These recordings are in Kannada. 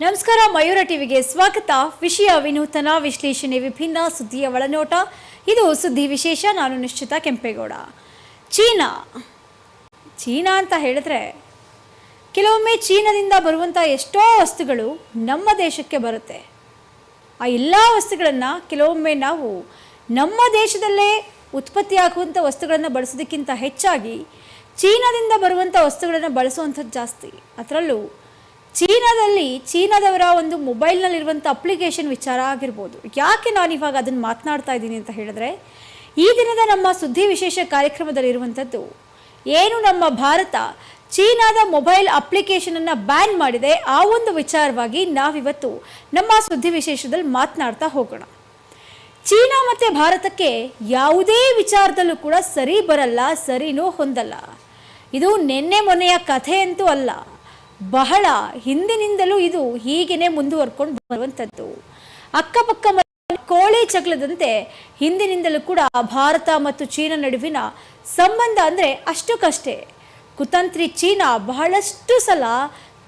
ನಮಸ್ಕಾರ, ಮಯೂರ ಟಿವಿಗೆ ಸ್ವಾಗತ. ವಿಷಯ ವಿನೂತನ, ವಿಶ್ಲೇಷಣೆ ವಿಭಿನ್ನ, ಸುದ್ದಿಯ ಒಳನೋಟ. ಇದು ಸುದ್ದಿ ವಿಶೇಷ, ನಾನು ನಿಶ್ಚಿತ ಕೆಂಪೇಗೌಡ. ಚೀನಾ. ಚೀನಾ ಅಂತ ಹೇಳಿದ್ರೆ, ಕೆಲವೊಮ್ಮೆ ಚೀನಾದಿಂದ ಬರುವಂಥ ಎಷ್ಟೋ ವಸ್ತುಗಳು ನಮ್ಮ ದೇಶಕ್ಕೆ ಬರುತ್ತೆ. ಆ ಎಲ್ಲ ವಸ್ತುಗಳನ್ನು ಕೆಲವೊಮ್ಮೆ ನಾವು ನಮ್ಮ ದೇಶದಲ್ಲೇ ಉತ್ಪತ್ತಿಯಾಗುವಂಥ ವಸ್ತುಗಳನ್ನು ಬಳಸೋದಕ್ಕಿಂತ ಹೆಚ್ಚಾಗಿ ಚೀನಾದಿಂದ ಬರುವಂಥ ವಸ್ತುಗಳನ್ನು ಬಳಸುವಂಥದ್ದು ಜಾಸ್ತಿ. ಅದರಲ್ಲೂ ಚೀನಾದಲ್ಲಿ ಚೀನಾದವರ ಒಂದು ಮೊಬೈಲ್ನಲ್ಲಿರುವಂಥ ಅಪ್ಲಿಕೇಶನ್ ವಿಚಾರ ಆಗಿರ್ಬೋದು. ಯಾಕೆ ನಾನು ಇವಾಗ ಅದನ್ನು ಮಾತನಾಡ್ತಾ ಇದ್ದೀನಿ ಅಂತ ಹೇಳಿದ್ರೆ, ಈ ದಿನದ ನಮ್ಮ ಸುದ್ದಿ ವಿಶೇಷ ಕಾರ್ಯಕ್ರಮದಲ್ಲಿರುವಂಥದ್ದು, ಏನು ನಮ್ಮ ಭಾರತ ಚೀನಾದ ಮೊಬೈಲ್ ಅಪ್ಲಿಕೇಶನನ್ನು ಬ್ಯಾನ್ ಮಾಡಿದೆ, ಆ ಒಂದು ವಿಚಾರವಾಗಿ ನಾವಿವತ್ತು ನಮ್ಮ ಸುದ್ದಿ ವಿಶೇಷದಲ್ಲಿ ಮಾತನಾಡ್ತಾ ಹೋಗೋಣ. ಚೀನಾ ಮತ್ತು ಭಾರತಕ್ಕೆ ಯಾವುದೇ ವಿಚಾರದಲ್ಲೂ ಕೂಡ ಸರಿ ಬರಲ್ಲ, ಸರಿನೂ ಹೊಂದಲ್ಲ. ಇದು ನಿನ್ನೆ ಮೊನ್ನೆಯ ಕಥೆ ಅಂತೂ ಅಲ್ಲ. ಬಹಳ ಹಿಂದಿನಿಂದಲೂ ಇದು ಹೀಗೇನೆ ಮುಂದುವರ್ಕೊಂಡು ಬರುವಂಥದ್ದು. ಅಕ್ಕಪಕ್ಕ ಕೋಳಿ ಚಗಲದಂತೆ ಹಿಂದಿನಿಂದಲೂ ಕೂಡ ಭಾರತ ಮತ್ತು ಚೀನಾ ನಡುವಿನ ಸಂಬಂಧ ಅಂದರೆ ಅಷ್ಟಕ್ಕಷ್ಟೇ. ಕುತಂತ್ರಿ ಚೀನಾ ಬಹಳಷ್ಟು ಸಲ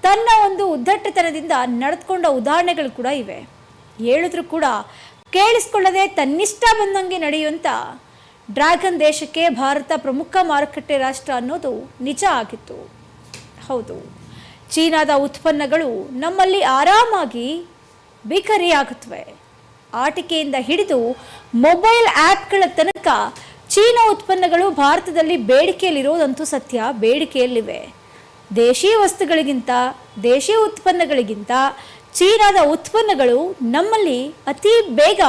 ತನ್ನ ಒಂದು ಉದ್ದಟ್ಟತನದಿಂದ ನಡೆದುಕೊಂಡ ಉದಾಹರಣೆಗಳು ಕೂಡ ಇವೆ. ಹೇಳಿದ್ರು ಕೂಡ ಕೇಳಿಸ್ಕೊಳ್ಳದೆ ತನ್ನಿಷ್ಟ ಬಂದಂಗೆ ನಡೆಯುವಂಥ ಡ್ರ್ಯಾಗನ್ ದೇಶಕ್ಕೆ ಭಾರತ ಪ್ರಮುಖ ಮಾರುಕಟ್ಟೆ ರಾಷ್ಟ್ರ ಅನ್ನೋದು ನಿಜ ಆಗಿತ್ತು. ಹೌದು. ಚೀನಾದ ಉತ್ಪನ್ನಗಳು ನಮ್ಮಲ್ಲಿ ಆರಾಮಾಗಿ ಬಿಕರಿಯಾಗುತ್ತವೆ. ಆಟಿಕೆಯಿಂದ ಹಿಡಿದು ಮೊಬೈಲ್ ಆ್ಯಪ್ಗಳ ತನಕ ಚೀನಾ ಉತ್ಪನ್ನಗಳು ಭಾರತದಲ್ಲಿ ಬೇಡಿಕೆಯಲ್ಲಿರೋದಂತೂ ಸತ್ಯ, ಬೇಡಿಕೆಯಲ್ಲಿವೆ. ದೇಶೀಯ ವಸ್ತುಗಳಿಗಿಂತ, ದೇಶೀಯ ಉತ್ಪನ್ನಗಳಿಗಿಂತ ಚೀನಾದ ಉತ್ಪನ್ನಗಳು ನಮ್ಮಲ್ಲಿ ಅತಿ ಬೇಗ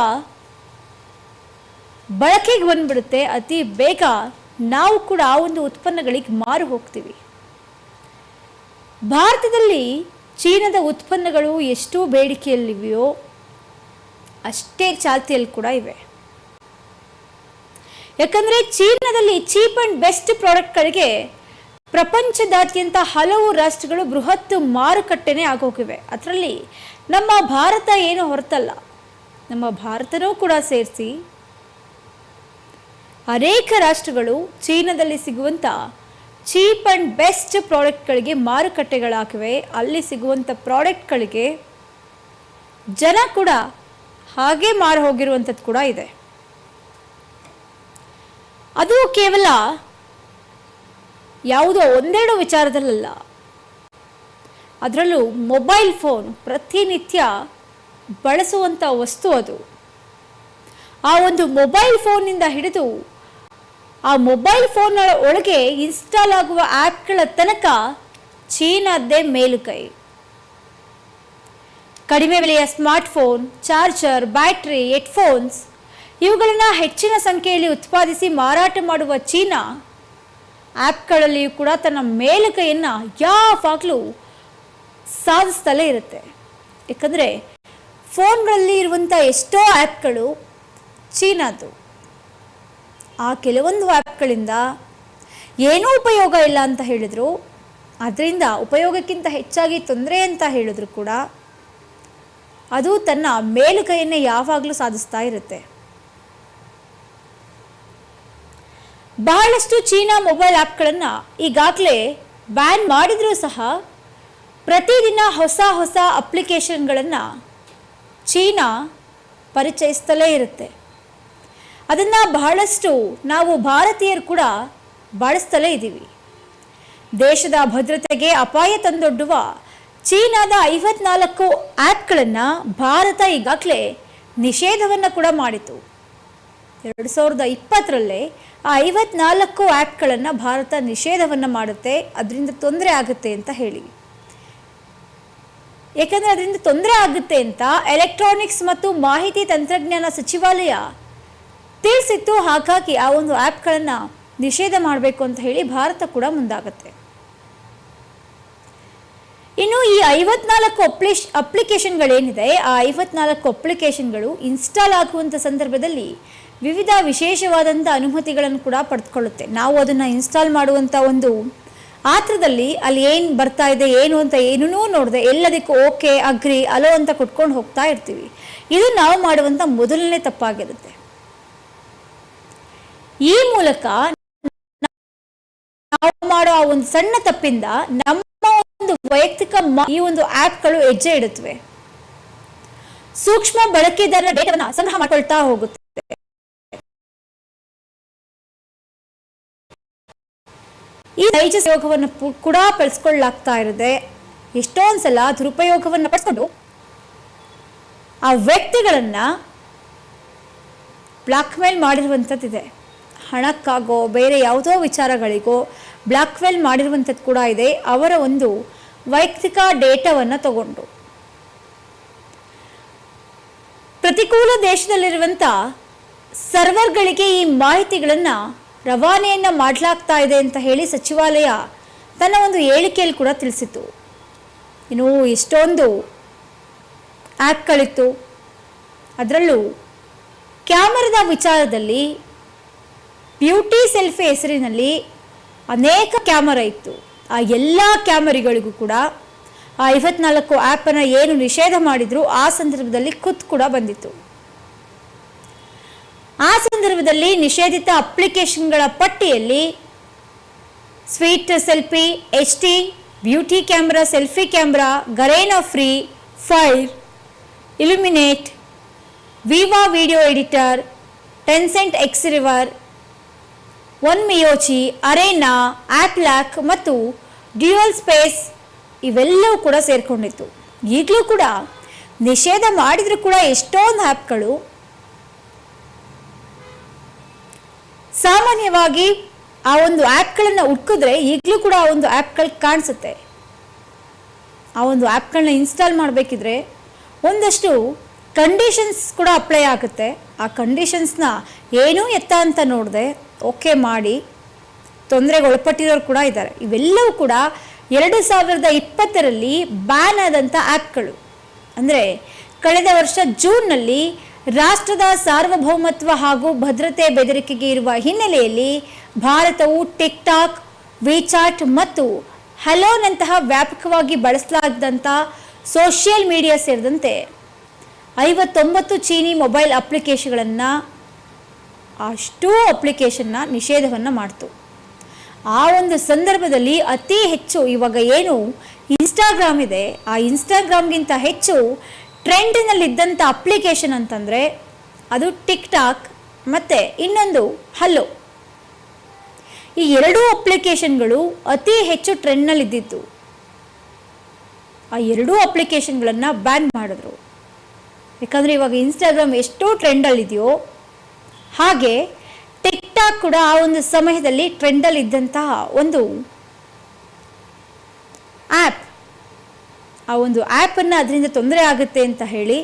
ಬಳಕೆಗೆ ಬಂದ್ಬಿಡುತ್ತೆ, ಅತಿ ಬೇಗ ನಾವು ಕೂಡ ಆ ಒಂದು ಉತ್ಪನ್ನಗಳಿಗೆ ಮಾರು ಹೋಗ್ತೀವಿ. ಭಾರತದಲ್ಲಿ ಚೀನಾದ ಉತ್ಪನ್ನಗಳು ಎಷ್ಟು ಬೇಡಿಕೆಯಲ್ಲಿವೆಯೋ ಅಷ್ಟೇ ಚಾಲ್ತಿಯಲ್ಲಿ ಕೂಡ ಇವೆ. ಯಾಕಂದರೆ ಚೀನಾದಲ್ಲಿ ಚೀಪ್ ಆ್ಯಂಡ್ ಬೆಸ್ಟ್ ಪ್ರಾಡಕ್ಟ್ಗಳಿಗೆ ಪ್ರಪಂಚದಾದ್ಯಂತ ಹಲವು ರಾಷ್ಟ್ರಗಳು ಬೃಹತ್ ಮಾರುಕಟ್ಟೆನೇ ಆಗೋಗಿವೆ. ಅದರಲ್ಲಿ ನಮ್ಮ ಭಾರತ ಏನು ಹೊರತಲ್ಲ. ನಮ್ಮ ಭಾರತನೂ ಕೂಡ ಸೇರಿಸಿ ಅನೇಕ ರಾಷ್ಟ್ರಗಳು ಚೀನಾದಲ್ಲಿ ಸಿಗುವಂಥ ಚೀಪ್ ಆ್ಯಂಡ್ ಬೆಸ್ಟ್ ಪ್ರಾಡಕ್ಟ್ಗಳಿಗೆ ಮಾರುಕಟ್ಟೆಗಳಾಗಿವೆ. ಅಲ್ಲಿ ಸಿಗುವಂಥ ಪ್ರಾಡಕ್ಟ್ಗಳಿಗೆ ಜನ ಕೂಡ ಹಾಗೆ ಮಾರು ಹೋಗಿರುವಂಥದ್ದು ಕೂಡ ಇದೆ. ಅದು ಕೇವಲ ಯಾವುದೋ ಒಂದೆರಡು ವಿಚಾರದಲ್ಲಲ್ಲ. ಅದರಲ್ಲೂ ಮೊಬೈಲ್ ಫೋನ್ ಪ್ರತಿನಿತ್ಯ ಬಳಸುವಂಥ ವಸ್ತು ಅದು. ಆ ಒಂದು ಮೊಬೈಲ್ ಫೋನಿಂದ ಹಿಡಿದು ಆ ಮೊಬೈಲ್ ಫೋನ್ ಒಳಗೆ ಇನ್ಸ್ಟಾಲ್ ಆಗುವ ಆ್ಯಪ್ಗಳ ತನಕ ಚೀನಾದ್ದೇ ಮೇಲುಕೈ. ಕಡಿಮೆ ಬೆಲೆಯ ಸ್ಮಾರ್ಟ್ಫೋನ್ ಚಾರ್ಜರ್ ಬ್ಯಾಟ್ರಿ ಹೆಡ್ಫೋನ್ಸ್ ಇವುಗಳನ್ನು ಹೆಚ್ಚಿನ ಸಂಖ್ಯೆಯಲ್ಲಿ ಉತ್ಪಾದಿಸಿ ಮಾರಾಟ ಮಾಡುವ ಚೀನಾ ಆ್ಯಪ್ಗಳಲ್ಲಿಯೂ ಕೂಡ ತನ್ನ ಮೇಲುಕೈಯನ್ನು ಯಾವಾಗಲೂ ಸಾಧಿಸ್ತಲೇ ಇರುತ್ತೆ. ಯಾಕಂದರೆ ಫೋನ್ಗಳಲ್ಲಿ ಇರುವಂಥ ಎಷ್ಟೋ ಆ್ಯಪ್ಗಳು ಚೀನಾದು ಆ ಕೆಲವೊಂದು ಆ್ಯಪ್ಗಳಿಂದ ಏನೂ ಉಪಯೋಗ ಇಲ್ಲ ಅಂತ ಹೇಳಿದರು. ಅದರಿಂದ ಉಪಯೋಗಕ್ಕಿಂತ ಹೆಚ್ಚಾಗಿ ತೊಂದರೆ ಅಂತ ಹೇಳಿದ್ರು ಕೂಡ ಅದು ತನ್ನ ಮೇಲುಕೈಯನ್ನೇ ಯಾವಾಗಲೂ ಸಾಧಿಸ್ತಾ ಇರುತ್ತೆ. ಬಹಳಷ್ಟು ಚೀನಾ ಮೊಬೈಲ್ ಆ್ಯಪ್ಗಳನ್ನು ಈಗಾಗಲೇ ಬ್ಯಾನ್ ಮಾಡಿದರೂ ಸಹ ಪ್ರತಿದಿನ ಹೊಸ ಹೊಸ ಅಪ್ಲಿಕೇಶನ್ಗಳನ್ನು ಚೀನಾ ಪರಿಚಯಿಸ್ತಲೇ ಇರುತ್ತೆ. ಅದನ್ನು ಬಹಳಷ್ಟು ನಾವು ಭಾರತೀಯರು ಕೂಡ ಬಳಸ್ತಲೇ ಇದ್ದೀವಿ. ದೇಶದ ಭದ್ರತೆಗೆ ಅಪಾಯ ತಂದೊಡ್ಡುವ ಚೀನಾದ ಐವತ್ನಾಲ್ಕು ಆ್ಯಪ್ಗಳನ್ನು ಭಾರತ ಈಗಾಗಲೇ ನಿಷೇಧವನ್ನು ಕೂಡ ಮಾಡಿತು. ಎರಡು ಸಾವಿರದ ಇಪ್ಪತ್ತರಲ್ಲೇ ಆ ಐವತ್ನಾಲ್ಕು ಆ್ಯಪ್ಗಳನ್ನು ಭಾರತ ನಿಷೇಧವನ್ನು ಮಾಡುತ್ತೆ, ಅದರಿಂದ ತೊಂದರೆ ಆಗುತ್ತೆ ಅಂತ ಹೇಳಿ. ಏಕೆಂದರೆ ಅದರಿಂದ ತೊಂದರೆ ಆಗುತ್ತೆ ಅಂತ ಎಲೆಕ್ಟ್ರಾನಿಕ್ಸ್ ಮತ್ತು ಮಾಹಿತಿ ತಂತ್ರಜ್ಞಾನ ಸಚಿವಾಲಯ ತಿಳಿಸಿತ್ತು, ಹಾಗಾಗಿ ಆ ಒಂದು ಆ್ಯಪ್ಗಳನ್ನು ನಿಷೇಧ ಮಾಡಬೇಕು ಅಂತ ಹೇಳಿ ಭಾರತ ಕೂಡ ಮುಂದಾಗುತ್ತೆ. ಇನ್ನು ಈ ಐವತ್ನಾಲ್ಕು ಅಪ್ಲಿಶ್ ಅಪ್ಲಿಕೇಶನ್ಗಳೇನಿದೆ, ಆ ಐವತ್ನಾಲ್ಕು ಅಪ್ಲಿಕೇಶನ್ಗಳು ಇನ್ಸ್ಟಾಲ್ ಆಗುವಂಥ ಸಂದರ್ಭದಲ್ಲಿ ವಿವಿಧ ವಿಶೇಷವಾದಂಥ ಅನುಮತಿಗಳನ್ನು ಕೂಡ ಪಡೆದುಕೊಳ್ಳುತ್ತೆ ನಾವು ಅದನ್ನು ಇನ್ಸ್ಟಾಲ್ ಮಾಡುವಂಥ ಒಂದು ಆತ್ರದಲ್ಲಿ ಅಲ್ಲಿ ಏನು ಬರ್ತಾ ಇದೆ, ಏನು ಅಂತ ಏನೂ ನೋಡಿದೆ, ಎಲ್ಲದಕ್ಕೂ ಓಕೆ, ಅಗ್ರಿ, ಅಲೋ ಅಂತ ಕೊಟ್ಕೊಂಡು ಹೋಗ್ತಾ ಇರ್ತೀವಿ. ಇದು ನಾವು ಮಾಡುವಂಥ ಮೊದಲನೇ ತಪ್ಪಾಗಿರುತ್ತೆ. ಈ ಮೂಲಕ ನಾವು ಮಾಡೋ ಆ ಒಂದು ಸಣ್ಣ ತಪ್ಪಿಂದ ನಮ್ಮ ಒಂದು ವೈಯಕ್ತಿಕ ಈ ಒಂದು ಆ್ಯಪ್ಗಳು ಹೆಜ್ಜೆ ಇಡುತ್ತವೆ. ಸೂಕ್ಷ್ಮ ಬಳಕೆದಾರರ ಡೇಟಾವನ್ನು ಸಂಗ್ರಹ ಮಾಡ್ಕೊಳ್ತಾ ಹೋಗುತ್ತೆ ಈ ನೈಜ ಯೋಗವನ್ನು ಕೂಡ ಬಳಸ್ಕೊಳ್ಳಾಗ್ತಾ ಇರುತ್ತೆ. ಎಷ್ಟೊಂದ್ಸಲ ದುರುಪಯೋಗವನ್ನು ಪಡಿಸ್ಕೊಂಡು ಆ ವ್ಯಕ್ತಿಗಳನ್ನ ಬ್ಲಾಕ್ಮೇಲ್ ಮಾಡಿರುವಂಥದ್ದಿದೆ. ಹಣಕ್ಕಾಗೋ, ಬೇರೆ ಯಾವುದೋ ವಿಚಾರಗಳಿಗೋ ಬ್ಲಾಕ್ಮೇಲ್ ಮಾಡಿರುವಂಥದ್ದು ಕೂಡ ಇದೆ. ಅವರ ಒಂದು ವೈಯಕ್ತಿಕ ಡೇಟಾವನ್ನು ತಗೊಂಡು. ಪ್ರತಿಕೂಲ ದೇಶದಲ್ಲಿರುವಂಥ ಸರ್ವರ್ಗಳಿಗೆ ಈ ಮಾಹಿತಿಗಳನ್ನು ರವಾನೆಯನ್ನು ಮಾಡಲಾಗ್ತಾ ಇದೆ ಅಂತ ಹೇಳಿ ಸಚಿವಾಲಯ ತನ್ನ ಒಂದು ಹೇಳಿಕೆಯಲ್ಲಿ ಕೂಡ ತಿಳಿಸಿತು ಇನ್ನು ಎಷ್ಟೊಂದು ಆ್ಯಪ್ಗಳಿತ್ತು. ಅದರಲ್ಲೂ ಕ್ಯಾಮರಾದ ವಿಚಾರದಲ್ಲಿ ಬ್ಯೂಟಿ ಸೆಲ್ಫಿ ಹೆಸರಿನಲ್ಲಿ ಅನೇಕ ಕ್ಯಾಮರಾ ಇತ್ತು. ಆ ಎಲ್ಲ ಕ್ಯಾಮರಿಗಳಿಗೂ ಕೂಡ ಆ ಐವತ್ನಾಲ್ಕು ಆ್ಯಪನ್ನು ಏನು ನಿಷೇಧ ಮಾಡಿದ್ರು, ಆ ಸಂದರ್ಭದಲ್ಲಿ ಖುದ್ದು ಕೂಡ ಬಂದಿತ್ತು. ಆ ಸಂದರ್ಭದಲ್ಲಿ ನಿಷೇಧಿತ ಅಪ್ಲಿಕೇಶನ್ಗಳ ಪಟ್ಟಿಯಲ್ಲಿ sweet selfie, H T beauty camera, selfie camera, Garena free, fire, illuminate, Viva video editor, Tencent X river one ಮಿಯೋಚಿ arena AppLock ಮತ್ತು ಡ್ಯೂಯಲ್ ಸ್ಪೇಸ್ ಇವೆಲ್ಲವೂ ಕೂಡ ಸೇರಿಕೊಂಡಿತ್ತು. ಈಗಲೂ ಕೂಡ ನಿಷೇಧ ಮಾಡಿದರೂ ಕೂಡ ಎಷ್ಟೊಂದು ಆ್ಯಪ್ಗಳು ಸಾಮಾನ್ಯವಾಗಿ ಆ ಒಂದು ಆ್ಯಪ್ಗಳನ್ನು ಹುಡ್ಕಿದ್ರೆ ಈಗಲೂ ಕೂಡ ಆ ಒಂದು ಆ್ಯಪ್ಗಳು ಕಾಣಿಸುತ್ತೆ. ಆ ಒಂದು ಆ್ಯಪ್ಗಳನ್ನ ಇನ್ಸ್ಟಾಲ್ ಮಾಡಬೇಕಿದ್ರೆ ಒಂದಷ್ಟು ಕಂಡೀಷನ್ಸ್ ಕೂಡ ಅಪ್ಲೈ ಆಗುತ್ತೆ. ಆ ಕಂಡೀಷನ್ಸ್ನ ಏನೂ ಎತ್ತ ಅಂತ ನೋಡಿದೆ ಓಕೆ ಮಾಡಿ, ತೊಂದರೆಗೆ ಒಳಪಟ್ಟಿರೋರು ಕೂಡ ಇದ್ದಾರೆ. ಇವೆಲ್ಲವೂ ಕೂಡ ಎರಡು ಸಾವಿರದ ಇಪ್ಪತ್ತರಲ್ಲಿ ಬ್ಯಾನ್ ಆದಂಥ ಆ್ಯಪ್ಗಳು ಅಂದರೆ ಕಳೆದ ವರ್ಷ ಜೂನ್ನಲ್ಲಿ ರಾಷ್ಟ್ರದ ಸಾರ್ವಭೌಮತ್ವ ಹಾಗೂ ಭದ್ರತೆ ಬೆದರಿಕೆಗೆ ಇರುವ ಹಿನ್ನೆಲೆಯಲ್ಲಿ ಭಾರತವು ಟಿಕ್ಟಾಕ್ ವಿಚಾಟ್ ಮತ್ತು ಹಲೋನಂತಹ ವ್ಯಾಪಕವಾಗಿ ಬಳಸಲಾದಂಥ ಸೋಷಿಯಲ್ ಮೀಡಿಯಾ ಸೇರಿದಂತೆ ಐವತ್ತೊಂಬತ್ತು ಚೀನಿ ಮೊಬೈಲ್ ಅಪ್ಲಿಕೇಶನ್ಗಳನ್ನು ಅಷ್ಟೂ ಅಪ್ಲಿಕೇಶನ್ನ ನಿಷೇಧವನ್ನು ಮಾಡ್ತು. ಆ ಒಂದು ಸಂದರ್ಭದಲ್ಲಿ ಅತಿ ಹೆಚ್ಚು ಇವಾಗ ಏನು ಇನ್ಸ್ಟಾಗ್ರಾಮ್ ಇದೆ. ಆ ಇನ್ಸ್ಟಾಗ್ರಾಮ್ಗಿಂತ ಹೆಚ್ಚು ಟ್ರೆಂಡಿನಲ್ಲಿದ್ದಂಥ ಅಪ್ಲಿಕೇಶನ್ ಅಂತಂದರೆ ಅದು ಟಿಕ್ ಟಾಕ್ ಮತ್ತು ಇನ್ನೊಂದು ಹಲೋ ಈ ಎರಡೂ ಅಪ್ಲಿಕೇಶನ್ಗಳು ಅತಿ ಹೆಚ್ಚು ಟ್ರೆಂಡ್ನಲ್ಲಿದ್ದಿತ್ತು ಆ ಎರಡೂ ಅಪ್ಲಿಕೇಶನ್ಗಳನ್ನು ಬ್ಯಾನ್ ಮಾಡಿದ್ರು. ಯಾಕಂದರೆ ಇವಾಗ ಇನ್ಸ್ಟಾಗ್ರಾಮ್ ಎಷ್ಟು ಟ್ರೆಂಡಲ್ಲಿದೆಯೋ ಹಾಗೆ ಟಿಕ್ ಟಾಕ್ ಕೂಡ ಆ ಒಂದು ಸಮಯದಲ್ಲಿ ಟ್ರೆಂಡಲ್ಲಿ ಇದ್ದಂತಹ ಒಂದು ಆ್ಯಪ್ ಆ ಒಂದು ಆ್ಯಪನ್ನು ಅದರಿಂದ ತೊಂದರೆ ಆಗುತ್ತೆ ಅಂತ ಹೇಳಿ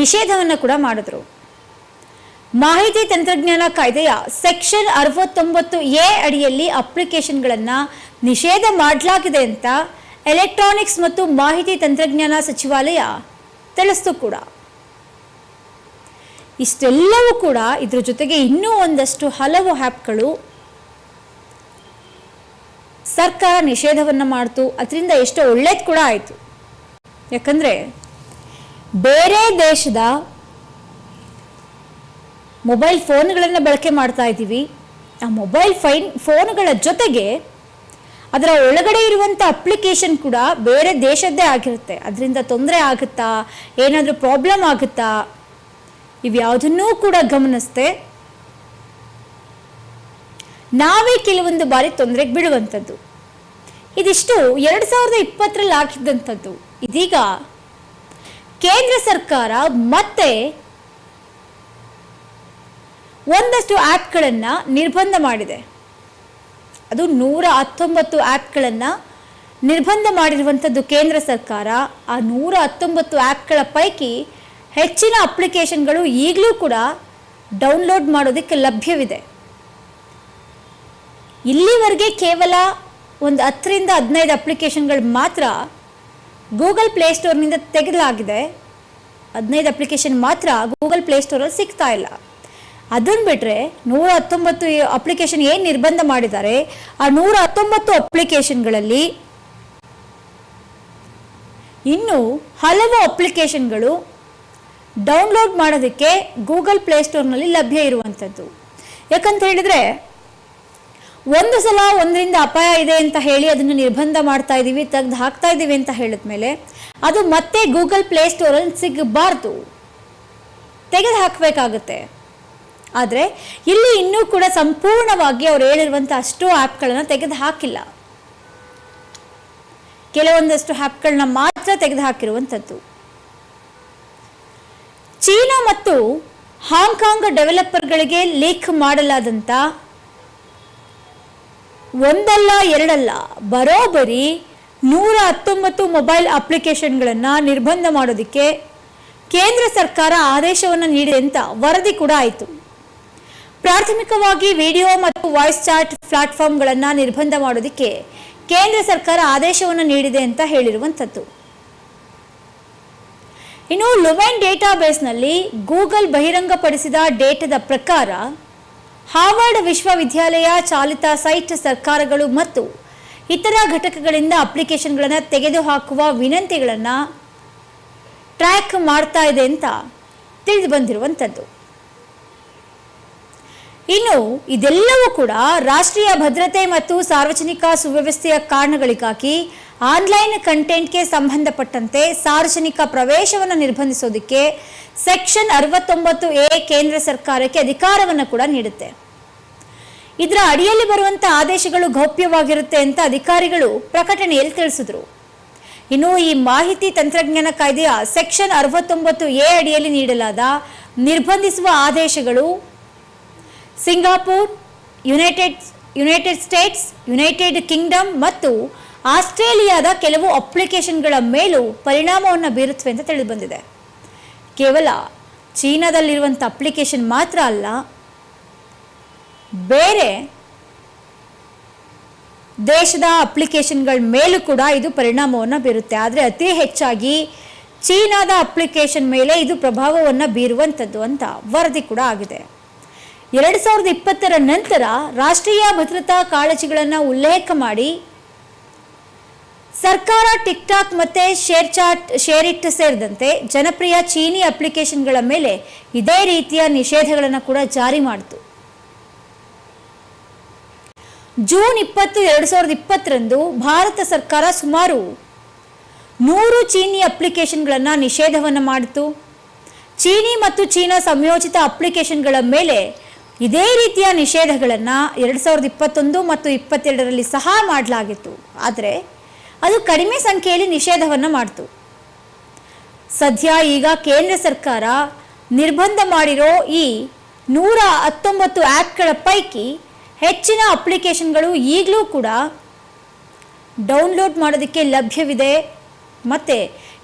ನಿಷೇಧವನ್ನು ಕೂಡ ಮಾಡಿದ್ರು. ಮಾಹಿತಿ ತಂತ್ರಜ್ಞಾನ ಕಾಯ್ದೆಯ ಸೆಕ್ಷನ್ ಅರವತ್ತೊಂಬತ್ತು ಎ ಅಡಿಯಲ್ಲಿ ಅಪ್ಲಿಕೇಶನ್ಗಳನ್ನು ನಿಷೇಧ ಮಾಡಲಾಗಿದೆ ಅಂತ ಎಲೆಕ್ಟ್ರಾನಿಕ್ಸ್ ಮತ್ತು ಮಾಹಿತಿ ತಂತ್ರಜ್ಞಾನ ಸಚಿವಾಲಯ ತಿಳಿಸ್ತು ಕೂಡ. ಇಷ್ಟೆಲ್ಲವೂ ಕೂಡ ಇದ್ರ ಜೊತೆಗೆ ಇನ್ನೂ ಒಂದಷ್ಟು ಹಲವು ಆ್ಯಪ್ಗಳು ಸರ್ಕಾರ ನಿಷೇಧವನ್ನು ಮಾಡ್ತು. ಅದರಿಂದ ಎಷ್ಟೋ ಒಳ್ಳೇದು ಕೂಡ ಆಯಿತು. ಯಾಕಂದರೆ ಬೇರೆ ದೇಶದ ಮೊಬೈಲ್ ಫೋನ್ಗಳನ್ನು ಬಳಕೆ ಮಾಡ್ತಾ ಇದ್ದೀವಿ. ಆ ಮೊಬೈಲ್ ಫೈನ್, ಫೋನ್ಗಳ ಜೊತೆಗೆ ಅದರ ಒಳಗಡೆ ಇರುವಂಥ ಅಪ್ಲಿಕೇಶನ್ ಕೂಡ ಬೇರೆ ದೇಶದ್ದೇ ಆಗಿರುತ್ತೆ. ಅದರಿಂದ ತೊಂದರೆ ಆಗುತ್ತಾ? ಏನಾದರೂ ಪ್ರಾಬ್ಲಮ್ ಆಗುತ್ತಾ? ಇವ್ಯಾವುದನ್ನೂ ಕೂಡ ಗಮನಿಸ್ದೆ. ನಾವೇ ಕೆಲವೊಂದು ಬಾರಿ ತೊಂದರೆಗೆ ಬಿಡುವಂಥದ್ದು ಇದಿಷ್ಟು ಎರಡು ಸಾವಿರದ ಇಪ್ಪತ್ತರಲ್ಲಿ ಹಾಕಿದ್ದಂಥದ್ದು ಇದೀಗ ಕೇಂದ್ರ ಸರ್ಕಾರ ಮತ್ತೆ ಒಂದಷ್ಟು ಆ್ಯಪ್ಗಳನ್ನು ನಿರ್ಬಂಧ ಮಾಡಿದೆ. ಅದು ನೂರ ಹತ್ತೊಂಬತ್ತು ಆ್ಯಪ್ಗಳನ್ನು ನಿರ್ಬಂಧ ಮಾಡಿರುವಂಥದ್ದು ಕೇಂದ್ರ ಸರ್ಕಾರ. ಆ ನೂರ ಹತ್ತೊಂಬತ್ತು ಆ್ಯಪ್ಗಳ ಪೈಕಿ ಹೆಚ್ಚಿನ ಅಪ್ಲಿಕೇಶನ್ಗಳು ಈಗಲೂ ಕೂಡ ಡೌನ್ಲೋಡ್ ಮಾಡೋದಕ್ಕೆ ಲಭ್ಯವಿದೆ. ಇಲ್ಲಿವರೆಗೆ ಕೇವಲ ಒಂದು ಹತ್ತರಿಂದ ಹದಿನೈದು ಅಪ್ಲಿಕೇಶನ್ಗಳು ಮಾತ್ರ ಗೂಗಲ್ ಪ್ಲೇಸ್ಟೋರ್ನಿಂದ ತೆಗೆದಲಾಗಿದೆ ಹದಿನೈದು ಅಪ್ಲಿಕೇಶನ್ ಮಾತ್ರ ಗೂಗಲ್ ಪ್ಲೇಸ್ಟೋರಲ್ಲಿ ಸಿಗ್ತಾ ಇಲ್ಲ. ಅದನ್ನು ಬಿಟ್ಟರೆ ನೂರ ಹತ್ತೊಂಬತ್ತು ಅಪ್ಲಿಕೇಶನ್ ಏನು ನಿರ್ಬಂಧ ಮಾಡಿದ್ದಾರೆ? ಆ ನೂರ ಹತ್ತೊಂಬತ್ತು ಅಪ್ಲಿಕೇಶನ್ಗಳಲ್ಲಿ ಇನ್ನೂ ಹಲವು ಅಪ್ಲಿಕೇಶನ್ಗಳು ಡೌನ್ಲೋಡ್ ಮಾಡೋದಕ್ಕೆ ಗೂಗಲ್ ಪ್ಲೇಸ್ಟೋರ್ನಲ್ಲಿ ಲಭ್ಯ ಇರುವಂಥದ್ದು. ಯಾಕಂತ ಹೇಳಿದರೆ, ಒಂದು ಸಲ ಒಂದರಿಂದ ಅಪಾಯ ಇದೆ ಅಂತ ಹೇಳಿ ಅದನ್ನು ನಿರ್ಬಂಧ ಮಾಡ್ತಾ ಇದ್ದೀವಿ, ತೆಗೆದು ಹಾಕ್ತಾ ಇದ್ದೀವಿ ಅಂತ ಹೇಳಿದ್ಮೇಲೆ ಅದು ಮತ್ತೆ ಗೂಗಲ್ ಪ್ಲೇ ಸ್ಟೋರಲ್ಲಿ ಸಿಗಬಾರ್ದು. ತೆಗೆದು ಹಾಕಬೇಕಾಗುತ್ತೆ. ಆದರೆ, ಇಲ್ಲಿ ಇನ್ನೂ ಕೂಡ ಸಂಪೂರ್ಣವಾಗಿ ಅವ್ರು ಹೇಳಿರುವಂಥ ಅಷ್ಟು ಆ್ಯಪ್ಗಳನ್ನು ತೆಗೆದು ಹಾಕಿಲ್ಲ. ಕೆಲವೊಂದಷ್ಟು ಆ್ಯಪ್ಗಳನ್ನ ಮಾತ್ರ ತೆಗೆದು ಹಾಕಿರುವಂಥದ್ದು. ಚೀನಾ ಮತ್ತು ಹಾಂಗ್ಕಾಂಗ್ ಡೆವಲಪರ್ಗಳಿಗೆ ಲೀಕ್ ಮಾಡಲಾದಂಥ ಒಂದಲ್ಲ ಎರಡಲ್ಲ, ಬರೋಬರಿ ನೂರ ಹತ್ತೊಂಬತ್ತು ಮೊಬೈಲ್ ಅಪ್ಲಿಕೇಶನ್ಗಳನ್ನು ನಿರ್ಬಂಧ ಮಾಡೋದಕ್ಕೆ ಕೇಂದ್ರ ಸರ್ಕಾರ ಆದೇಶವನ್ನು ನೀಡಿದೆ ಅಂತ ವರದಿ ಕೂಡ ಆಯಿತು. ಪ್ರಾಥಮಿಕವಾಗಿ ವಿಡಿಯೋ ಮತ್ತು ವಾಯ್ಸ್ ಚಾಟ್ ಪ್ಲಾಟ್ಫಾರ್ಮ್ಗಳನ್ನು ನಿರ್ಬಂಧ ಮಾಡೋದಕ್ಕೆ ಕೇಂದ್ರ ಸರ್ಕಾರ ಆದೇಶವನ್ನು ನೀಡಿದೆ ಅಂತ ಹೇಳಿರುವಂಥದ್ದು ಇನ್ನು ಲುಮೆನ್ ಡೇಟಾಬೇಸ್ನಲ್ಲಿ ಗೂಗಲ್ ಬಹಿರಂಗಪಡಿಸಿದ ಡೇಟಾದ ಪ್ರಕಾರ ಹಾರ್ವರ್ಡ್ ವಿಶ್ವವಿದ್ಯಾಲಯ ಚಾಲಿತ ಸೈಟ್ ಸರ್ಕಾರಗಳು ಮತ್ತು ಇತರ ಘಟಕಗಳಿಂದ ಅಪ್ಲಿಕೇಶನ್ಗಳನ್ನು ತೆಗೆದುಹಾಕುವ ವಿನಂತಿಗಳನ್ನು ಟ್ರ್ಯಾಕ್ ಮಾಡ್ತಾ ಇದೆ ಅಂತ ತಿಳಿದು ಬಂದಿರುವಂಥದ್ದು. ಇನ್ನು ಇದೆಲ್ಲವೂ ಕೂಡ ರಾಷ್ಟ್ರೀಯ ಭದ್ರತೆ ಮತ್ತು ಸಾರ್ವಜನಿಕ ಸುವ್ಯವಸ್ಥೆಯ ಕಾರಣಗಳಿಗಾಗಿ ಆನ್ಲೈನ್ ಕಂಟೆಂಟ್ಗೆ ಸಂಬಂಧಪಟ್ಟಂತೆ ಸಾರ್ವಜನಿಕ ಪ್ರವೇಶವನ್ನು ನಿರ್ಬಂಧಿಸೋದಕ್ಕೆ ಸೆಕ್ಷನ್ ಅರವತ್ತೊಂಬತ್ತು ಎ ಕೇಂದ್ರ ಸರ್ಕಾರಕ್ಕೆ ಅಧಿಕಾರವನ್ನು ಕೂಡ ನೀಡುತ್ತೆ. ಇದರ ಅಡಿಯಲ್ಲಿ ಬರುವಂಥ ಆದೇಶಗಳು ಗೌಪ್ಯವಾಗಿರುತ್ತೆ ಅಂತ ಅಧಿಕಾರಿಗಳು ಪ್ರಕಟಣೆಯಲ್ಲಿ ತಿಳಿಸಿದ್ರು. ಇನ್ನು ಈ ಮಾಹಿತಿ ತಂತ್ರಜ್ಞಾನ ಕಾಯ್ದೆಯ ಸೆಕ್ಷನ್ ಅರವತ್ತೊಂಬತ್ತು ಎ ಅಡಿಯಲ್ಲಿ ನೀಡಲಾದ ನಿರ್ಬಂಧಿಸುವ ಆದೇಶಗಳು Singapore united united states united kingdom ಮತ್ತು ಆಸ್ಟ್ರೇಲಿಯಾದ ಕೆಲವು ಅಪ್ಲಿಕೇಶನ್ಗಳ ಮೇಲೂ ಪರಿಣಾಮವನ್ನು ಬೀರುತ್ತವೆ ಅಂತ ತಿಳಿದುಬಂದಿದೆ. ಕೇವಲ ಚೀನಾದಲ್ಲಿರುವಂಥ ಅಪ್ಲಿಕೇಶನ್ ಮಾತ್ರ ಅಲ್ಲ, ಬೇರೆ ದೇಶದ ಅಪ್ಲಿಕೇಶನ್ಗಳ ಮೇಲೂ ಕೂಡ ಇದು ಪರಿಣಾಮವನ್ನು ಬೀರುತ್ತೆ. ಆದರೆ ಅತಿ ಹೆಚ್ಚಾಗಿ ಚೀನಾದ ಅಪ್ಲಿಕೇಶನ್ ಮೇಲೆ ಇದು ಪ್ರಭಾವವನ್ನು ಬೀರುವಂಥದ್ದು ಅಂತ ವರದಿ ಕೂಡ ಆಗಿದೆ. ಎರಡು ಸಾವಿರದ ಇಪ್ಪತ್ತರ ನಂತರ ರಾಷ್ಟ್ರೀಯ ಭದ್ರತಾ ಕಾಳಜಿಗಳನ್ನು ಉಲ್ಲೇಖ ಮಾಡಿ, ಸರ್ಕಾರ ಟಿಕ್ಟಾಕ್ ಮತ್ತು ಶೇರ್ ಚಾಟ್ ಶೇರಿಟ್ ಸೇರಿದಂತೆ ಜನಪ್ರಿಯ ಚೀನಿ ಅಪ್ಲಿಕೇಶನ್ಗಳ ಮೇಲೆ ಇದೇ ರೀತಿಯ ನಿಷೇಧಗಳನ್ನು ಕೂಡ ಜಾರಿ ಮಾಡಿತು. ಜೂನ್ ಇಪ್ಪತ್ತು, ಎರಡು ಸಾವಿರದ ಇಪ್ಪತ್ತರಂದು ಭಾರತ ಸರ್ಕಾರ ಸುಮಾರು ನೂರು ಚೀನಿ ಅಪ್ಲಿಕೇಶನ್ಗಳನ್ನು ನಿಷೇಧವನ್ನು ಮಾಡಿತು. ಚೀನಿ ಮತ್ತು ಚೀನಾ ಸಂಯೋಜಿತ ಅಪ್ಲಿಕೇಶನ್ಗಳ ಮೇಲೆ ಇದೇ ರೀತಿಯ ನಿಷೇಧಗಳನ್ನು ಎರಡು ಸಾವಿರದ ಇಪ್ಪತ್ತೊಂದು ಮತ್ತು ಇಪ್ಪತ್ತೆರಡರಲ್ಲಿ ಸಹ ಮಾಡಲಾಗಿತ್ತು. ಆದರೆ ಅದು ಕಡಿಮೆ ಸಂಖ್ಯೆಯಲ್ಲಿ ನಿಷೇಧವನ್ನು ಮಾಡಿತು. ಸದ್ಯ ಈಗ ಕೇಂದ್ರ ಸರ್ಕಾರ ನಿರ್ಬಂಧ ಮಾಡಿರೋ ಈ ನೂರ ಹತ್ತೊಂಬತ್ತು ಆ್ಯಪ್ಗಳ ಪೈಕಿ ಹೆಚ್ಚಿನ ಅಪ್ಲಿಕೇಶನ್ಗಳು ಈಗಲೂ ಕೂಡ ಡೌನ್ಲೋಡ್ ಮಾಡೋದಕ್ಕೆ ಲಭ್ಯವಿದೆ. ಮತ್ತು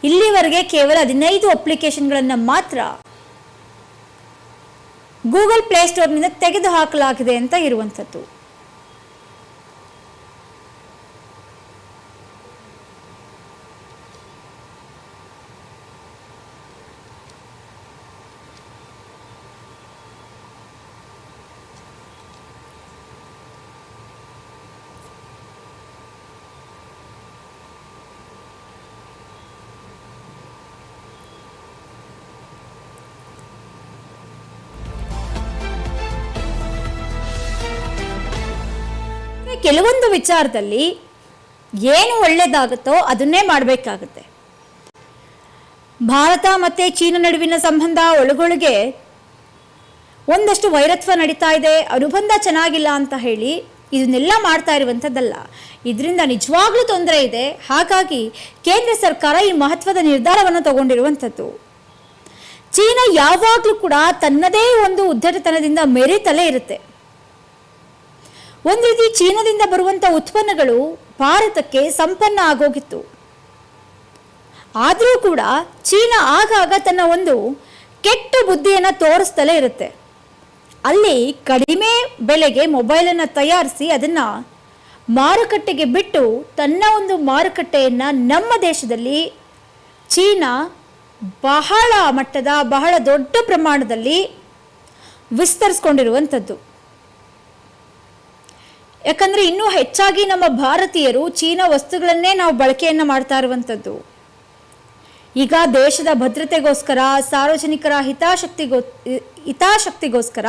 ಇಲ್ಲಿವರೆಗೆ ಕೇವಲ ಹದಿನೈದು ಅಪ್ಲಿಕೇಶನ್ಗಳನ್ನು ಮಾತ್ರ ಗೂಗಲ್ ಪ್ಲೇಸ್ಟೋರ್ನಿಂದ ತೆಗೆದು ಹಾಕಲಾಗಿದೆ ಅಂತ ಇರುವಂಥದ್ದು. ಕೆಲವೊಂದು ವಿಚಾರದಲ್ಲಿ ಏನು ಒಳ್ಳೆಯದಾಗುತ್ತೋ ಅದನ್ನೇ ಮಾಡಬೇಕಾಗುತ್ತೆ. ಭಾರತ ಮತ್ತು ಚೀನಾ ನಡುವಿನ ಸಂಬಂಧ ಒಳಗೊಳಗೆ ಒಂದಷ್ಟು ವೈರತ್ವ ನಡೀತಾ ಇದೆ, ಅನುಬಂಧ ಚೆನ್ನಾಗಿಲ್ಲ ಅಂತ ಹೇಳಿ ಇದನ್ನೆಲ್ಲ ಮಾಡ್ತಾ ಇರುವಂಥದ್ದಲ್ಲ. ಇದರಿಂದ ನಿಜವಾಗ್ಲೂ ತೊಂದರೆ ಇದೆ. ಹಾಗಾಗಿ ಕೇಂದ್ರ ಸರ್ಕಾರ ಈ ಮಹತ್ವದ ನಿರ್ಧಾರವನ್ನು ತಗೊಂಡಿರುವಂಥದ್ದು. ಚೀನಾ ಯಾವಾಗಲೂ ಕೂಡ ತನ್ನದೇ ಒಂದು ಉದ್ದಟತನದಿಂದ ಮೆರಿತಲೇ ಇರುತ್ತೆ. ಒಂದು ರೀತಿ ಚೀನಾದಿಂದ ಬರುವಂಥ ಉತ್ಪನ್ನಗಳು ಭಾರತಕ್ಕೆ ಸಂಪನ್ನ ಆಗೋಗಿತ್ತು. ಆದರೂ ಕೂಡ ಚೀನಾ ಆಗಾಗ ತನ್ನ ಒಂದು ಕೆಟ್ಟ ಬುದ್ಧಿಯನ್ನು ತೋರಿಸ್ತಲೇ ಇರುತ್ತೆ. ಅಲ್ಲಿ ಕಡಿಮೆ ಬೆಲೆಗೆ ಮೊಬೈಲನ್ನು ತಯಾರಿಸಿ ಅದನ್ನು ಮಾರುಕಟ್ಟೆಗೆ ಬಿಟ್ಟು ತನ್ನ ಒಂದು ಮಾರುಕಟ್ಟೆಯನ್ನು ನಮ್ಮ ದೇಶದಲ್ಲಿ ಚೀನಾ ಬಹಳ ಮಟ್ಟದ, ಬಹಳ ದೊಡ್ಡ ಪ್ರಮಾಣದಲ್ಲಿ ವಿಸ್ತರಿಸ್ಕೊಂಡಿರುವಂಥದ್ದು. ಯಾಕಂದರೆ ಇನ್ನೂ ಹೆಚ್ಚಾಗಿ ನಮ್ಮ ಭಾರತೀಯರು ಚೀನಾ ವಸ್ತುಗಳನ್ನೇ ನಾವು ಬಳಕೆಯನ್ನು ಮಾಡ್ತಾ ಇರುವಂಥದ್ದು ಈಗ ದೇಶದ ಭದ್ರತೆಗೋಸ್ಕರ, ಸಾರ್ವಜನಿಕರ ಹಿತಾಸಕ್ತಿಗೋ ಹಿತಾಶಕ್ತಿಗೋಸ್ಕರ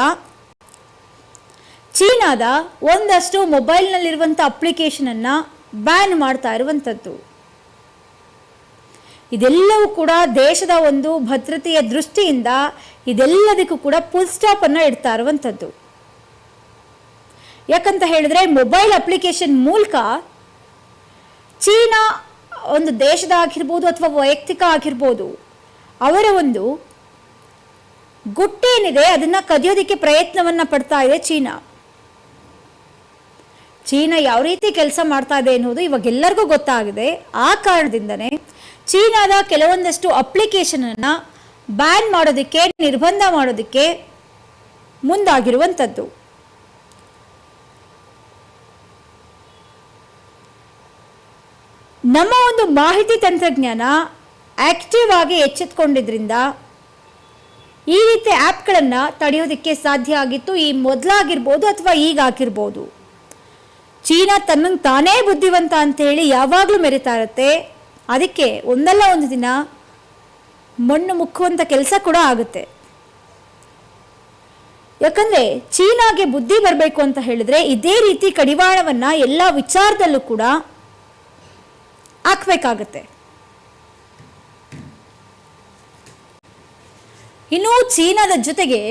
ಚೀನಾದ ಒಂದಷ್ಟು ಮೊಬೈಲ್ನಲ್ಲಿರುವಂಥ ಅಪ್ಲಿಕೇಶನನ್ನು ಬ್ಯಾನ್ ಮಾಡ್ತಾ ಇರುವಂಥದ್ದು ಇದೆಲ್ಲವೂ ಕೂಡ ದೇಶದ ಒಂದು ಭದ್ರತೆಯ ದೃಷ್ಟಿಯಿಂದ ಇದೆಲ್ಲದಕ್ಕೂ ಕೂಡ ಫುಲ್ ಸ್ಟಾಪನ್ನು ಇಡ್ತಾ ಇರುವಂಥದ್ದು ಯಾಕಂತ ಹೇಳಿದ್ರೆ ಮೊಬೈಲ್ ಅಪ್ಲಿಕೇಶನ್ ಮೂಲಕ ಚೀನಾ ಒಂದು ದೇಶದ ಆಗಿರ್ಬೋದು ಅಥವಾ ವೈಯಕ್ತಿಕ ಆಗಿರ್ಬೋದು, ಅವರ ಒಂದು ಗುಟ್ಟೇನಿದೆ, ಅದನ್ನು ಕದಿಯೋದಕ್ಕೆ ಪ್ರಯತ್ನವನ್ನು ಪಡ್ತಾ ಇದೆ ಚೀನಾ. ಚೀನಾ ಯಾವ ರೀತಿ ಕೆಲಸ ಮಾಡ್ತಾ ಇದೆ ಎನ್ನುವುದು ಇವಾಗ ಎಲ್ಲರಿಗೂ ಗೊತ್ತಾಗಿದೆ. ಆ ಕಾರಣದಿಂದನೇ ಚೀನಾದ ಕೆಲವೊಂದಷ್ಟು ಅಪ್ಲಿಕೇಶನನ್ನು ಬ್ಯಾನ್ ಮಾಡೋದಕ್ಕೆ, ನಿರ್ಬಂಧ ಮಾಡೋದಕ್ಕೆ ಮುಂದಾಗಿರುವಂಥದ್ದು ನಮ್ಮ ಒಂದು ಮಾಹಿತಿ ತಂತ್ರಜ್ಞಾನ ಆಕ್ಟಿವ್ ಆಗಿ ಎಚ್ಚೆತ್ಕೊಂಡಿದ್ರಿಂದ ಈ ರೀತಿ ಆ್ಯಪ್ಗಳನ್ನು ತಡೆಯೋದಕ್ಕೆ ಸಾಧ್ಯ ಆಗಿತ್ತು. ಈ ಮೊದಲಾಗಿರ್ಬೋದು ಅಥವಾ ಈಗ ಆಗಿರ್ಬೋದು ಚೀನಾ ತನ್ನಂಗೆ ತಾನೇ ಬುದ್ಧಿವಂತ ಅಂತ ಹೇಳಿ ಯಾವಾಗಲೂ ಮೆರಿತಾ ಇರುತ್ತೆ. ಅದಕ್ಕೆ ಒಂದಲ್ಲ ಒಂದು ದಿನ ಮಣ್ಣು ಮುಕ್ಕುವಂಥ ಕೆಲಸ ಕೂಡ ಆಗುತ್ತೆ. ಯಾಕಂದರೆ ಚೀನಾಗೆ ಬುದ್ಧಿ ಬರಬೇಕು ಅಂತ ಹೇಳಿದ್ರೆ ಇದೇ ರೀತಿ ಕಡಿವಾಣವನ್ನು ಎಲ್ಲ ವಿಚಾರದಲ್ಲೂ ಕೂಡ ಹಾಕಬೇಕಾಗತ್ತೆ. ಇನ್ನು ಚೀನಾದ ಜೊತೆಗೆ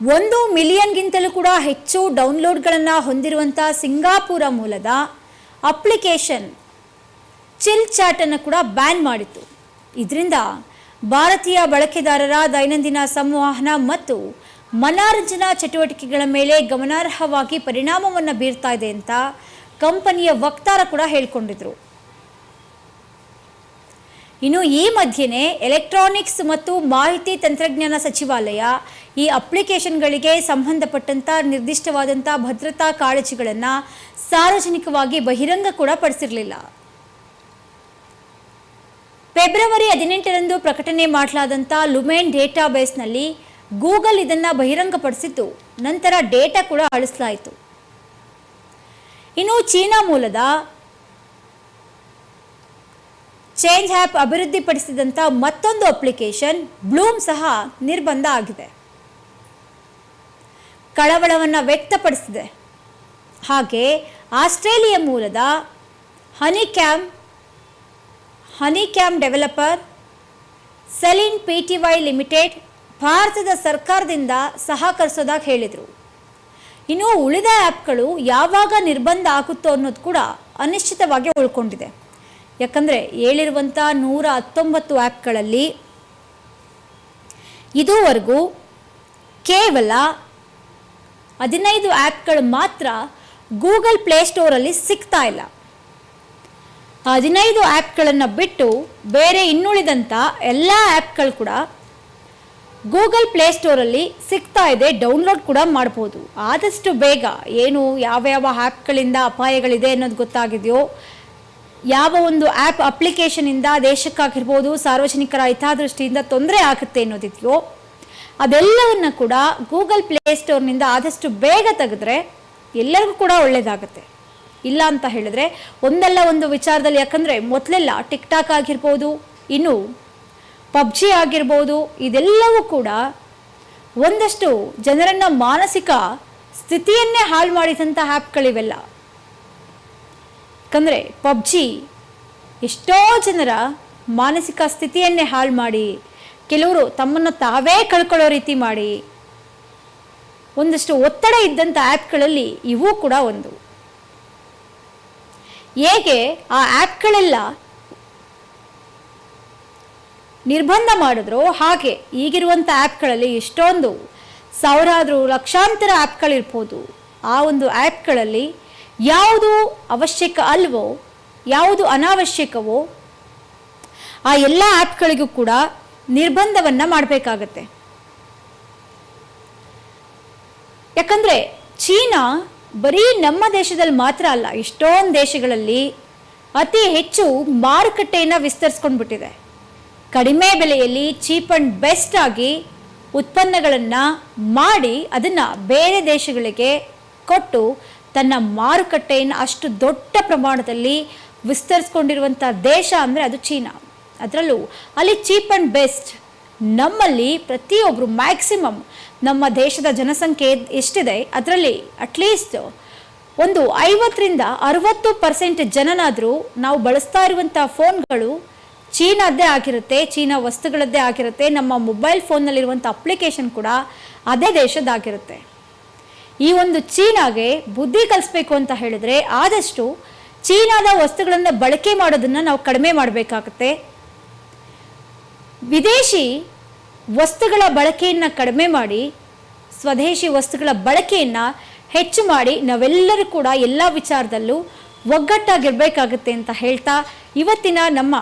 ಒಂದು ಮಿಲಿಯನ್ಗಿಂತಲೂ ಕೂಡ ಹೆಚ್ಚು ಡೌನ್ಲೋಡ್ಗಳನ್ನು ಹೊಂದಿರುವಂಥ ಸಿಂಗಾಪುರ ಮೂಲದ ಅಪ್ಲಿಕೇಶನ್ ಚಿಲ್ ಚಾಟನ್ನು ಕೂಡ ಬ್ಯಾನ್ ಮಾಡಿತ್ತು. ಇದರಿಂದ ಭಾರತೀಯ ಬಳಕೆದಾರರ ದೈನಂದಿನ ಸಂವಹನ ಮತ್ತು ಮನರಂಜನಾ ಚಟುವಟಿಕೆಗಳ ಮೇಲೆ ಗಮನಾರ್ಹವಾಗಿ ಪರಿಣಾಮವನ್ನು ಬೀರ್ತಾ ಇದೆ ಅಂತ ಕಂಪನಿಯ ವಕ್ತಾರ ಕೂಡ ಹೇಳಿಕೊಂಡಿದ್ರು. ಇನ್ನು ಈ ಮಧ್ಯೆನೇ ಎಲೆಕ್ಟ್ರಾನಿಕ್ಸ್ ಮತ್ತು ಮಾಹಿತಿ ತಂತ್ರಜ್ಞಾನ ಸಚಿವಾಲಯ ಈ ಅಪ್ಲಿಕೇಶನ್ಗಳಿಗೆ ಸಂಬಂಧಪಟ್ಟಂಥ ನಿರ್ದಿಷ್ಟವಾದಂಥ ಭದ್ರತಾ ಕಾಳಜಿಗಳನ್ನು ಸಾರ್ವಜನಿಕವಾಗಿ ಬಹಿರಂಗ ಕೂಡ ಪಡಿಸಿರಲಿಲ್ಲ. ಫೆಬ್ರವರಿ ಹದಿನೆಂಟರಂದು ಪ್ರಕಟಣೆ ಮಾಡಲಾದಂಥ ಲುಮೆನ್ ಡೇಟಾ ಬೇಸ್ನಲ್ಲಿ ಗೂಗಲ್ ಇದನ್ನು ಬಹಿರಂಗಪಡಿಸಿದ್ದು ನಂತರ ಡೇಟಾ ಕೂಡ ಅಳಿಸಲಾಯಿತು. ಇನ್ನು ಚೀನಾ ಮೂಲದ ಚೇಂಜ್ ಆ್ಯಪ್ ಅಭಿವೃದ್ಧಿಪಡಿಸಿದಂಥ ಮತ್ತೊಂದು ಅಪ್ಲಿಕೇಶನ್ ಬ್ಲೂಮ್ ಸಹ ನಿರ್ಬಂಧ ಆಗಿದೆ. ಕಳವಳವನ್ನು ವ್ಯಕ್ತಪಡಿಸಿದೆ. ಹಾಗೆ ಆಸ್ಟ್ರೇಲಿಯಾ ಮೂಲದ Honeycam Honeycam developer ಸೆಲಿನ್ P T Y limited ಭಾರತದ ಸರ್ಕಾರದಿಂದ ಸಹಕರಿಸೋದಾಗಿ ಹೇಳಿದರು. ಇನ್ನು ಉಳಿದ ಆ್ಯಪ್ಗಳು ಯಾವಾಗ ನಿರ್ಬಂಧ ಆಗುತ್ತೋ ಅನ್ನೋದು ಕೂಡ ಅನಿಶ್ಚಿತವಾಗಿ ಉಳ್ಕೊಂಡಿದೆ. ಯಾಕಂದರೆ ಹೇಳಿರುವಂಥ ನೂರ ಹತ್ತೊಂಬತ್ತು ಆ್ಯಪ್ಗಳಲ್ಲಿ ಇದುವರೆಗೂ ಕೇವಲ ಹದಿನೈದು ಆ್ಯಪ್ಗಳು ಮಾತ್ರ ಗೂಗಲ್ ಪ್ಲೇಸ್ಟೋರಲ್ಲಿ ಸಿಗ್ತಾ ಇಲ್ಲ. ಹದಿನೈದು ಆ್ಯಪ್ಗಳನ್ನು ಬಿಟ್ಟು ಬೇರೆ ಇನ್ನುಳಿದಂಥ ಎಲ್ಲ ಆ್ಯಪ್ಗಳು ಕೂಡ ಗೂಗಲ್ ಪ್ಲೇಸ್ಟೋರಲ್ಲಿ ಸಿಗ್ತಾ ಇದೆ, ಡೌನ್ಲೋಡ್ ಕೂಡ ಮಾಡ್ಬೋದು. ಆದಷ್ಟು ಬೇಗ ಏನು ಯಾವ್ಯಾವ ಆ್ಯಪ್ಗಳಿಂದ ಅಪಾಯಗಳಿದೆ ಅನ್ನೋದು ಗೊತ್ತಾಗಿದೆಯೋ ಯಾವ ಒಂದು ಆ್ಯಪ್ ಅಪ್ಲಿಕೇಶನಿಂದ ದೇಶಕ್ಕಾಗಿರ್ಬೋದು, ಸಾರ್ವಜನಿಕರ ಹಿತಾದೃಷ್ಟಿಯಿಂದ ತೊಂದರೆ ಆಗುತ್ತೆ ಅನ್ನೋದಿದೆಯೋ, ಅದೆಲ್ಲವನ್ನು ಕೂಡ ಗೂಗಲ್ ಪ್ಲೇ ಸ್ಟೋರ್ನಿಂದ ಆದಷ್ಟು ಬೇಗ ತೆಗೆದ್ರೆ ಎಲ್ಲರಿಗೂ ಕೂಡ ಒಳ್ಳೆಯದಾಗುತ್ತೆ ಇಲ್ಲ ಅಂತ ಹೇಳಿದ್ರೆ ಒಂದಲ್ಲ ಒಂದು ವಿಚಾರದಲ್ಲಿ ಯಾಕಂದರೆ ಮೊದಲೆಲ್ಲ ಟಿಕ್ ಟಾಕ್ ಆಗಿರ್ಬೋದು, ಇನ್ನು ಪಬ್ಜಿ ಆಗಿರ್ಬೋದು, ಇದೆಲ್ಲವೂ ಕೂಡ ಒಂದಷ್ಟು ಜನರನ್ನು ಮಾನಸಿಕ ಸ್ಥಿತಿಯನ್ನೇ ಹಾಳು ಮಾಡಿದಂಥ ಆ್ಯಪ್ಗಳಿವೆಲ್ಲ ಯಾಕಂದರೆ ಪಬ್ಜಿ ಎಷ್ಟೋ ಜನರ ಮಾನಸಿಕ ಸ್ಥಿತಿಯನ್ನೇ ಹಾಳು ಮಾಡಿ, ಕೆಲವರು ತಮ್ಮನ್ನು ತಾವೇ ಕಳ್ಕೊಳ್ಳೋ ರೀತಿ ಮಾಡಿ, ಒಂದಷ್ಟು ಒತ್ತಡ ಇದ್ದಂಥ ಆ್ಯಪ್ಗಳಲ್ಲಿ ಇವೂ ಕೂಡ ಒಂದು. ಹೇಗೆ ಆ ಆ್ಯಪ್ಗಳೆಲ್ಲ ನಿರ್ಬಂಧ ಮಾಡಿದ್ರು ಹಾಗೆ ಈಗಿರುವಂಥ ಆ್ಯಪ್ಗಳಲ್ಲಿ ಎಷ್ಟೊಂದು ಸಾವಿರಾದರೂ ಲಕ್ಷಾಂತರ ಆ್ಯಪ್ಗಳಿರ್ಬೋದು ಆ ಒಂದು ಆ್ಯಪ್ಗಳಲ್ಲಿ ಯಾವುದು ಅವಶ್ಯಕ ಅಲ್ವೋ, ಯಾವುದು ಅನಾವಶ್ಯಕವೋ, ಆ ಎಲ್ಲ ಆ್ಯಪ್ಗಳಿಗೂ ಕೂಡ ನಿರ್ಬಂಧವನ್ನು ಮಾಡಬೇಕಾಗತ್ತೆ. ಯಾಕಂದರೆ ಚೀನಾ ಬರೀ ನಮ್ಮ ದೇಶದಲ್ಲಿ ಮಾತ್ರ ಅಲ್ಲ ಎಷ್ಟೊಂದು ದೇಶಗಳಲ್ಲಿ ಅತಿ ಹೆಚ್ಚು ಮಾರುಕಟ್ಟೆಯನ್ನು ವಿಸ್ತರಿಸ್ಕೊಂಡ್ಬಿಟ್ಟಿದೆ. ಕಡಿಮೆ ಬೆಲೆಯಲ್ಲಿ ಚೀಪ್ ಆ್ಯಂಡ್ ಬೆಸ್ಟ್ ಆಗಿ ಉತ್ಪನ್ನಗಳನ್ನು ಮಾಡಿ ಅದನ್ನು ಬೇರೆ ದೇಶಗಳಿಗೆ ಕೊಟ್ಟು ತನ್ನ ಮಾರುಕಟ್ಟೆಯನ್ನು ಅಷ್ಟು ದೊಡ್ಡ ಪ್ರಮಾಣದಲ್ಲಿ ವಿಸ್ತರಿಸ್ಕೊಂಡಿರುವಂಥ ದೇಶ ಅಂದರೆ ಅದು ಚೀನಾ. ಅದರಲ್ಲೂ ಅಲ್ಲಿ ಚೀಪ್ ಆ್ಯಂಡ್ ಬೆಸ್ಟ್ ನಮ್ಮಲ್ಲಿ ಪ್ರತಿಯೊಬ್ಬರು ಮ್ಯಾಕ್ಸಿಮಮ್ ನಮ್ಮ ದೇಶದ ಜನಸಂಖ್ಯೆ ಎಷ್ಟಿದೆ ಅದರಲ್ಲಿ ಅಟ್ಲೀಸ್ಟ್ ಒಂದು ಐವತ್ತರಿಂದ ಅರವತ್ತು ಪರ್ಸೆಂಟ್ ಜನನಾದರೂ ನಾವು ಬಳಸ್ತಾ ಇರುವಂಥ ಫೋನ್ಗಳು ಚೀನಾದ್ದೇ ಆಗಿರುತ್ತೆ, ಚೀನಾ ವಸ್ತುಗಳದ್ದೇ ಆಗಿರುತ್ತೆ, ನಮ್ಮ ಮೊಬೈಲ್ ಫೋನ್ನಲ್ಲಿರುವಂಥ ಅಪ್ಲಿಕೇಶನ್ ಕೂಡ ಅದೇ ದೇಶದ್ದಾಗಿರುತ್ತೆ. ಈ ಒಂದು ಚೀನಾಗೆ ಬುದ್ಧಿ ಕಲಿಸ್ಬೇಕು ಅಂತ ಹೇಳಿದ್ರೆ ಆದಷ್ಟು ಚೀನಾದ ವಸ್ತುಗಳನ್ನು ಬಳಕೆ ಮಾಡೋದನ್ನು ನಾವು ಕಡಿಮೆ ಮಾಡಬೇಕಾಗತ್ತೆ. ವಿದೇಶಿ ವಸ್ತುಗಳ ಬಳಕೆಯನ್ನು ಕಡಿಮೆ ಮಾಡಿ, ಸ್ವದೇಶಿ ವಸ್ತುಗಳ ಬಳಕೆಯನ್ನು ಹೆಚ್ಚು ಮಾಡಿ ನಾವೆಲ್ಲರೂ ಕೂಡ ಎಲ್ಲ ವಿಚಾರದಲ್ಲೂ ಒಗ್ಗಟ್ಟಾಗಿರ್ಬೇಕಾಗತ್ತೆ ಅಂತ ಹೇಳ್ತಾ ಇವತ್ತಿನ ನಮ್ಮ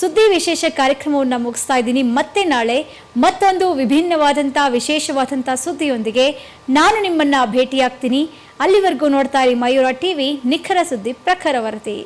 ಸುದ್ದಿ ವಿಶೇಷ ಕಾರ್ಯಕ್ರಮವನ್ನು ಮುಗಿಸ್ತಾ ಇದ್ದೀನಿ. ಮತ್ತೆ ನಾಳೆ ಮತ್ತೊಂದು ವಿಭಿನ್ನವಾದಂಥ ವಿಶೇಷವಾದಂಥ ಸುದ್ದಿಯೊಂದಿಗೆ ನಾನು ನಿಮ್ಮನ್ನು ಭೇಟಿಯಾಗ್ತೀನಿ. ಅಲ್ಲಿವರೆಗೂ ನೋಡ್ತಾ ಇರಿ ಮಯೂರ ಟಿವಿ, ನಿಖರ ಸುದ್ದಿ ಪ್ರಖರ ವರದಿ.